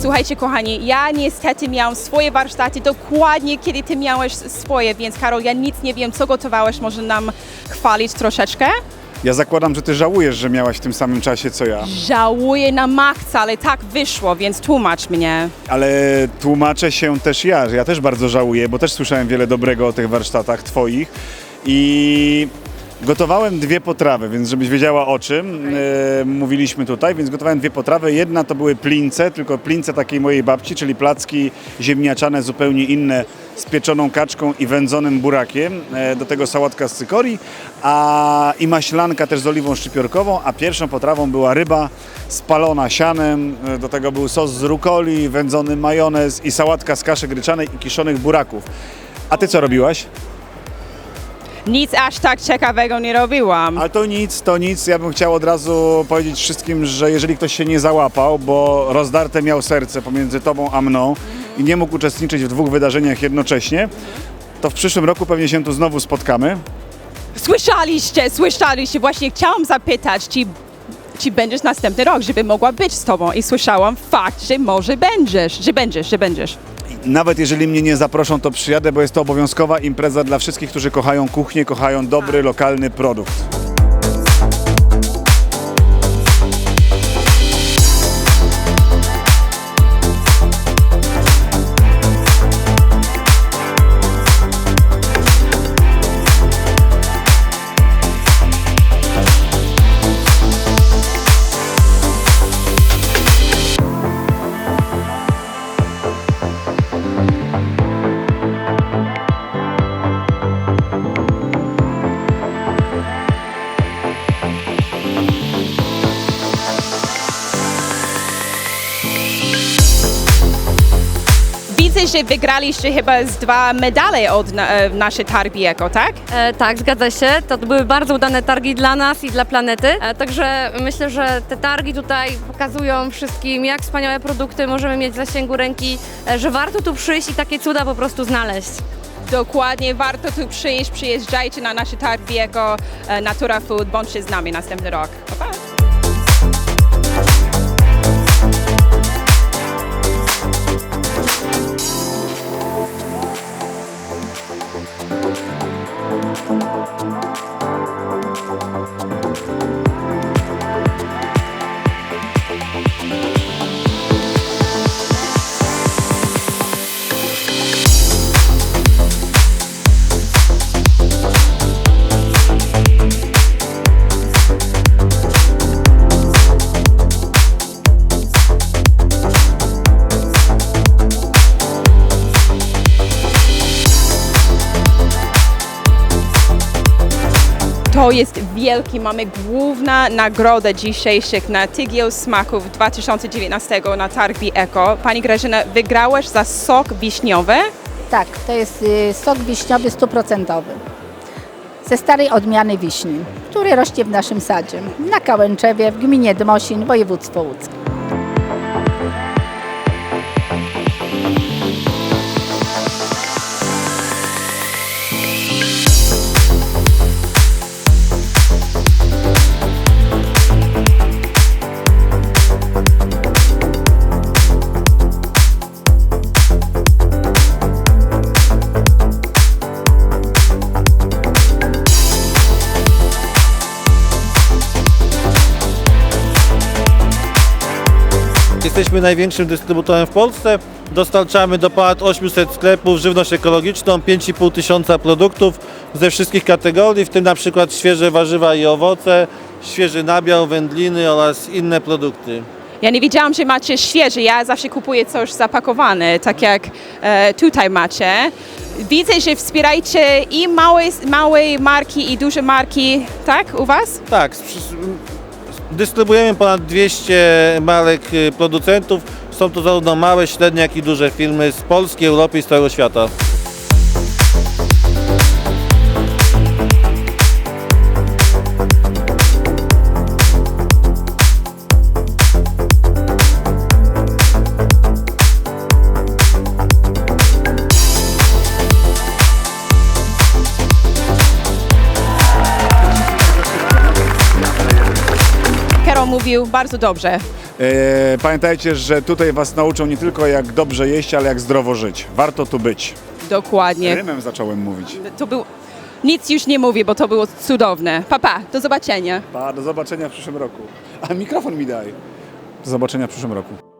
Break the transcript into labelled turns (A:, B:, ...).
A: Słuchajcie, kochani, ja niestety miałam swoje warsztaty dokładnie kiedy ty miałeś swoje, więc Karol, ja nic nie wiem, co gotowałeś, może nam chwalić troszeczkę?
B: Ja zakładam, że ty żałujesz, że miałaś w tym samym czasie co ja,
A: Żałuję na maksa, ale tak wyszło, więc tłumacz mnie.
B: ale tłumaczę się też ja, że ja też bardzo żałuję, bo też słyszałem wiele dobrego o tych warsztatach twoich i gotowałem dwie potrawy, więc żebyś wiedziała o czym e, mówiliśmy tutaj, więc gotowałem dwie potrawy. Jedna to były plince, tylko plince takiej mojej babci, czyli placki ziemniaczane zupełnie inne z pieczoną kaczką i wędzonym burakiem, e, do tego sałatka z cykorii, a i maślanka też z oliwą szczypiorkową, a pierwszą potrawą była ryba spalona sianem, e, do tego był sos z rukoli, wędzony majonez i sałatka z kaszy gryczanej i kiszonych buraków. A ty co robiłaś?
A: Nic aż tak ciekawego nie robiłam.
B: Ale to nic, to nic. Ja bym chciał od razu powiedzieć wszystkim, że jeżeli ktoś się nie załapał, bo rozdarte miał serce pomiędzy tobą a mną i nie mógł uczestniczyć w dwóch wydarzeniach jednocześnie, to w przyszłym roku pewnie się tu znowu spotkamy.
A: Słyszeliście, słyszeliście, właśnie chciałam zapytać, czy, czy będziesz następny rok, żeby mogła być z tobą i słyszałam fakt, że może będziesz, że będziesz, że będziesz.
B: Nawet jeżeli mnie nie zaproszą, to przyjadę, bo jest to obowiązkowa impreza dla wszystkich, którzy kochają kuchnię, kochają dobry, lokalny produkt.
A: Widzę, że wygraliście chyba z dwa medale od na, e, naszej targi Eko, tak?
C: E, tak, zgadza się. To były bardzo udane targi dla nas i dla planety. E, także myślę, że te targi tutaj pokazują wszystkim, jak wspaniałe produkty możemy mieć w zasięgu ręki, e, że warto tu przyjść i takie cuda po prostu znaleźć.
A: Dokładnie, warto tu przyjść, przyjeżdżajcie na nasze targi Eko e, Natura Food, bądźcie z nami następny rok. Pa, pa. To jest wielki, mamy główna nagroda dzisiejszych na Tygieł Smaków 2019 na targi Eko. Pani Grażyna, wygrałaś za sok wiśniowy.
D: Tak, to jest y, sok wiśniowy stuprocentowy. Ze starej odmiany wiśni, który rośnie w naszym sadzie. Na Kałęczewie, w gminie Dmosin, województwo łódzkie.
E: Jesteśmy największym dystrybutorem w Polsce. Dostarczamy do ponad 800 sklepów żywność ekologiczną, 5,5 tysiąca produktów ze wszystkich kategorii, w tym na przykład świeże warzywa i owoce, świeży nabiał, wędliny oraz inne produkty.
A: Ja nie wiedziałam, że macie świeże. Ja zawsze kupuję coś zapakowane, tak jak e, tutaj macie. Widzę, że wspierajcie i małe, małe marki, i duże marki, tak, u Was?
E: Tak, dystrybuujemy ponad 200 marek y, producentów. Są to zarówno małe, średnie, jak i duże firmy z Polski, Europy i z całego świata.
A: Mówił bardzo dobrze.
B: E, pamiętajcie, że tutaj was nauczą nie tylko jak dobrze jeść, ale jak zdrowo żyć. Warto tu być.
A: Dokładnie.
B: Rymem zacząłem mówić.
A: To był... Nic już nie mówię, bo to było cudowne. Papa, do zobaczenia.
B: Pa, do zobaczenia w przyszłym roku. A mikrofon mi daj. Do zobaczenia w przyszłym roku.